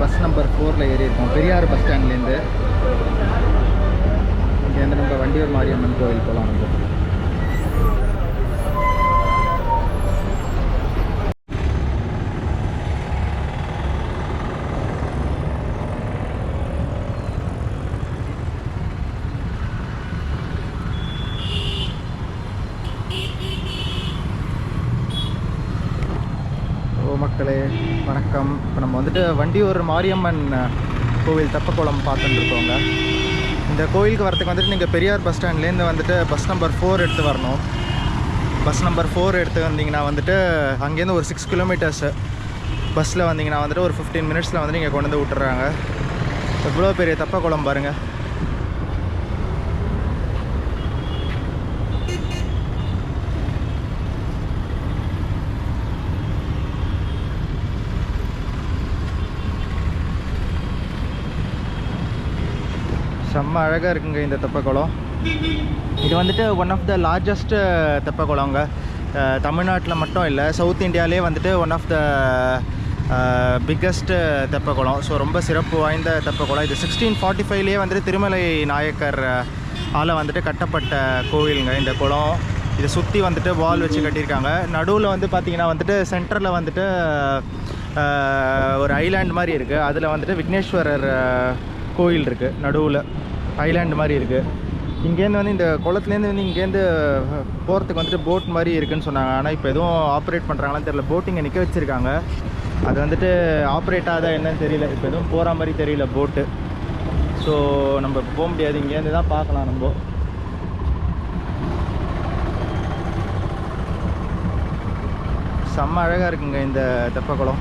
Bus number ஃபோரில் ஏறி Periyar bus ஸ்டாண்ட்லேருந்து இங்கேருந்து நம்ம வண்டியூர் மாரியம்மன் கோவில் போகலாம் நம்ம மக்களே வணக்கம். இப்போ நம்ம வந்துட்டு வண்டியூர் மாரியம்மன் கோவில் தெப்பக்குளம் பார்த்துட்டுருக்கோங்க இந்த கோயிலுக்கு வரதுக்கு வந்துட்டு நீங்கள் பெரியார் பஸ் ஸ்டாண்ட்லேருந்து வந்துட்டு பஸ் நம்பர் ஃபோர் எடுத்து வரணும். பஸ் நம்பர் ஃபோர் எடுத்து வந்தீங்கன்னா வந்துட்டு அங்கேருந்து ஒரு சிக்ஸ் கிலோமீட்டர்ஸு பஸ்ஸில் வந்தீங்கன்னா வந்துட்டு ஒரு ஃபிஃப்டீன் மினிட்ஸில் வந்து நீங்கள் கொண்டு வந்து விட்டுறாங்க. எவ்வளோ பெரிய தெப்பக்குளம் பாருங்கள் செம்ம அழகாக இருக்குங்க இந்த தெப்பக்குளம். இது வந்துட்டு ஒன் ஆஃப் த லார்ஜஸ்ட் தெப்பக்குளங்க. தமிழ்நாட்டில் மட்டும் இல்லை சவுத் இந்தியாவிலே வந்துட்டு ஒன் ஆஃப் த பிக்கஸ்ட்டு தெப்பக்குளம். ஸோ ரொம்ப சிறப்பு வாய்ந்த தெப்பக்குளம். இது சிக்ஸ்டீன் ஃபார்ட்டி ஃபைவ்லேயே வந்துட்டு திருமலை நாயக்கர் ஆல வந்துட்டு கட்டப்பட்ட கோவிலுங்க இந்த குளம். இதை சுற்றி வந்துட்டு வால் வச்சு கட்டியிருக்காங்க. நடுவில் வந்து பார்த்திங்கன்னா வந்துட்டு சென்டரில் வந்துட்டு ஒரு ஐலாண்ட் மாதிரி இருக்குது அதில் வந்துட்டு விக்னேஸ்வரர் கோயில் இருக்குது நடுவில். ஐலாண்டு மாதிரி இருக்குது இங்கேருந்து வந்து இந்த குளத்துலேருந்து வந்து இங்கேருந்து போகிறதுக்கு வந்துட்டு போட் மாதிரி இருக்குதுன்னு சொன்னாங்க. ஆனால் இப்போ எதுவும் ஆப்ரேட் பண்ணுறாங்களான்னு தெரியல. போட்டிங்கை நிற்க வச்சுருக்காங்க. அது வந்துட்டு ஆப்ரேட் ஆகுதா என்னன்னு தெரியல. இப்போ எதுவும் போகிற மாதிரி தெரியல போட்டு ஸோ நம்ம போக முடியாது. இங்கேருந்து தான் பார்க்கலாம் நம்ம. செம்ம அழகாக இருக்குங்க இந்த தெப்பக்குளம்.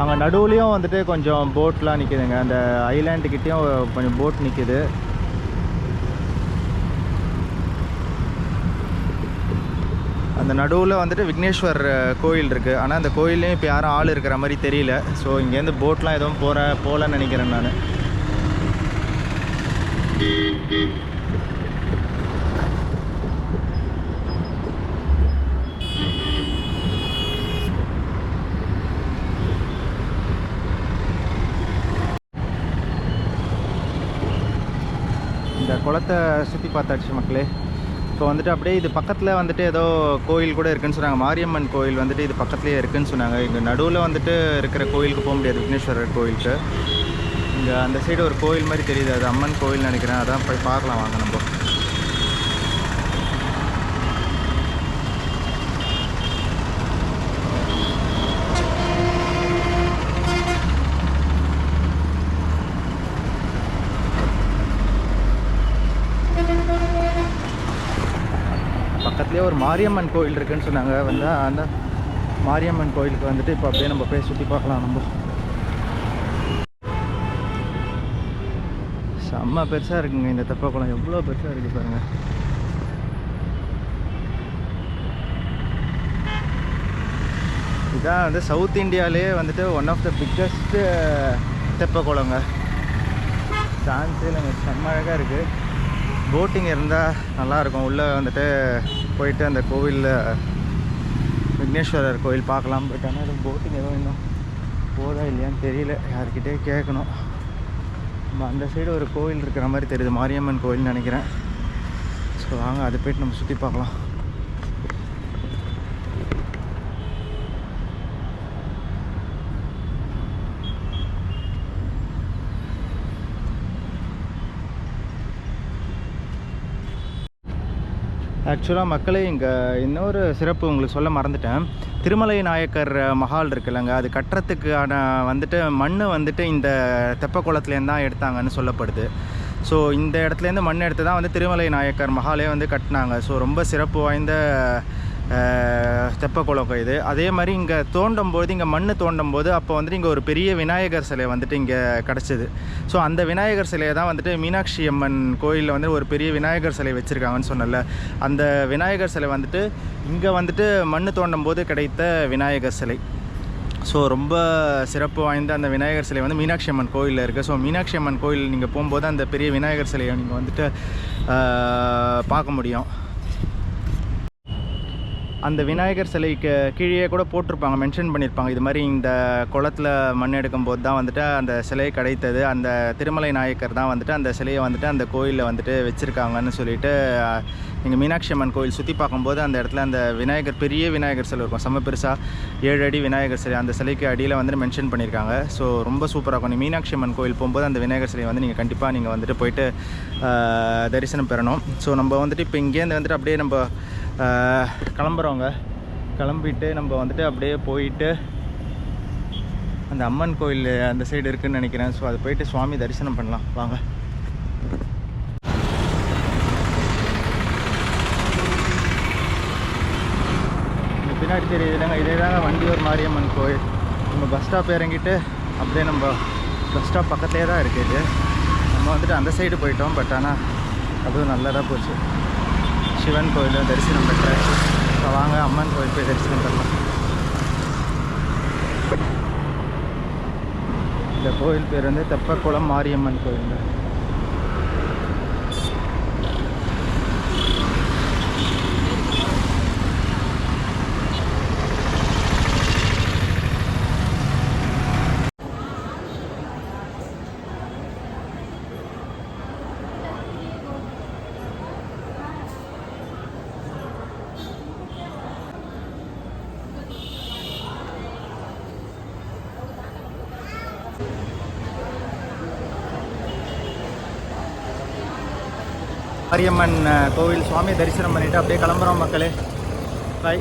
அங்கே நடுவுலையும் வந்துட்டு கொஞ்சம் போட்லாம் நிற்கிதுங்க அந்த ஐலாண்டுக்கிட்டேயும் கொஞ்சம் போட் நிற்கிது அந்த நடுவில் வந்துட்டு விக்னேஸ்வர் கோயில் இருக்குது ஆனால் அந்த கோயில்லையும் இப்போ யாரும் ஆள் இருக்கிற மாதிரி தெரியல. ஸோ இங்கேருந்து போட்லாம் எதுவும் போகிற போகலன்னு நினைக்கிறேன் நான். இந்த குளத்தை சுற்றி பார்த்தாச்சு மக்களே. இப்போ வந்துட்டு அப்படியே இது பக்கத்தில் வந்துட்டு ஏதோ கோயில் கூட இருக்குன்னு சொன்னாங்க. மாரியம்மன் கோயில் வந்துட்டு இது பக்கத்துலேயே இருக்குன்னு சொன்னாங்க. இங்கே நடுவில் வந்துட்டு இருக்கிற கோயிலுக்கு போக முடியாது. விக்னேஸ்வரர் கோயிலுக்கு. இங்கே அந்த சைடு ஒரு கோயில் மாதிரி தெரியுது. அது அம்மன் கோயில் நினைக்கிறேன். அதான் போய் பார்க்கலாம். வாங்க நம்ம. பக்கத்துலேயே ஒரு மாரியம்மன் கோயில் இருக்குன்னு சொன்னாங்க. வந்து அந்த மாரியம்மன் கோயிலுக்கு வந்துட்டு இப்போ அப்படியே நம்ம போய் சுற்றி பார்க்கலாம் நம்ம. செம்ம பெருசாக இருக்குங்க இந்த தெப்பக்குளம். எவ்வளோ பெருசாக இருக்குது பாருங்க. இதான் வந்து சவுத் இந்தியாவிலே வந்துட்டு ஒன் ஆஃப் த பிக்கஸ்ட்டு தெப்பக்குளங்க. சான்ஸே இல்லைங்க செம்ம அழகாக இருக்குது போட்டிங் இருந்தால் நல்லாயிருக்கும் உள்ளே வந்துட்டு போயிட்டு அந்த கோவிலில் விக்னேஸ்வரர் கோயில் பார்க்கலாம். பட் ஆனால் அது போட்டிங் எதுவும் இன்னும் போதா இல்லையான்னு தெரியல. யார்கிட்டே கேட்கணும் நம்ம அந்த சைடு ஒரு கோவில் இருக்கிற மாதிரி தெரியுது. மாரியம்மன் கோயில்னு நினைக்கிறேன். ஸோ வாங்க அது போயிட்டு நம்ம சுற்றி பார்க்கலாம். ஆக்சுவலாக மக்களே இங்கே இன்னொரு சிறப்பு உங்களுக்கு சொல்ல மறந்துட்டேன். திருமலை நாயக்கர் மஹால் இருக்குல்லங்க. அது கட்டுறதுக்கான வந்துட்டு மண் வந்துட்டு இந்த தெப்பக்குளத்துலேருந்து தான் எடுத்தாங்கன்னு சொல்லப்படுது. ஸோ இந்த இடத்துலேருந்து மண் எடுத்து தான் வந்து திருமலை நாயக்கர் மஹாலே வந்து கட்டினாங்க. ஸோ ரொம்ப சிறப்பு வாய்ந்த தெப்பக்குளம் இது. அதே மாதிரி இங்கே தோண்டும் போது இங்கே மண் தோண்டும் போது அப்போ வந்துட்டு இங்கே ஒரு பெரிய விநாயகர் சிலை வந்துட்டு இங்கே கிடச்சிது. ஸோ அந்த விநாயகர் சிலையை தான் வந்துட்டு மீனாட்சி அம்மன் கோயிலில் வந்து ஒரு பெரிய விநாயகர் சிலை வச்சுருக்காங்கன்னு சொன்னல அந்த விநாயகர் சிலை வந்துட்டு இங்கே வந்துட்டு மண் தோண்டும் போது கிடைத்த விநாயகர் சிலை. ஸோ ரொம்ப சிறப்பு வாய்ந்த அந்த விநாயகர் சிலை வந்து மீனாட்சி அம்மன் கோயிலில் இருக்குது ஸோ மீனாட்சி அம்மன் கோயில் நீங்கள் போகும்போது அந்த பெரிய விநாயகர் சிலையை நீங்கள் வந்துட்டு பார்க்க முடியும். அந்த விநாயகர் சிலைக்கு கீழே கூட போட்டிருப்பாங்க மென்ஷன் பண்ணியிருப்பாங்க. இது மாதிரி இந்த குளத்தில் மண் எடுக்கும்போது தான் வந்துட்டு அந்த சிலை கிடைத்தது. அந்த திருமலை நாயக்கர் தான் வந்துட்டு அந்த சிலையை வந்துட்டு அந்த கோயிலில் வந்துட்டு வச்சுருக்காங்கன்னு சொல்லிட்டு நீங்கள் மீனாட்சி அம்மன் கோயில் சுற்றி பார்க்கும்போது அந்த இடத்துல அந்த விநாயகர் பெரிய விநாயகர் சிலை இருக்கும். செம்ம பெருசாக ஏழு அடி விநாயகர் சிலை அந்த சிலைக்கு அடியில் வந்துட்டு மென்ஷன் பண்ணியிருக்காங்க. ஸோ ரொம்ப சூப்பராக இருக்கும். நீ மீனாட்சி அம்மன் கோயில் போகும்போது அந்த விநாயகர் சிலையை வந்து நீங்கள் கண்டிப்பாக நீங்கள் வந்துட்டு போயிட்டு தரிசனம் பெறணும். ஸோ நம்ம வந்துட்டு இப்போ இங்கேருந்து வந்துட்டு அப்படியே நம்ம கிளம்புறவங்க. கிளம்பிட்டு நம்ம வந்துட்டு அப்படியே போயிட்டு அந்த அம்மன் கோயில் அந்த சைடு இருக்குதுன்னு நினைக்கிறேன். ஸோ அது போயிட்டு சுவாமி தரிசனம் பண்ணலாம். வாங்க. பின்னாடி தெரியுதுலங்க இதே தாங்க வண்டியூர் மாரியம்மன் கோயில். நம்ம பஸ் ஸ்டாப் இறங்கிட்டு அப்படியே நம்ம பஸ் ஸ்டாப் பக்கத்துலேயே தான் இருக்குது நம்ம வந்துட்டு அந்த சைடு போயிட்டோம் பட் ஆனால் அதுவும் நல்லதாக போச்சு. சிவன் கோயிலும் தரிசனம் பெற்றேன். இப்போ வாங்க அம்மன் கோயில் போய் தரிசனம் பண்ணலாம். இந்த கோயில் பேர் வந்து தெப்பக்குளம் மாரியம்மன் கோயில் மாரியம்மன் கோவில் சுவாமி தரிசனம் பண்ணிட்டு அப்படியே கிளம்புறோம் மக்களே. பாய்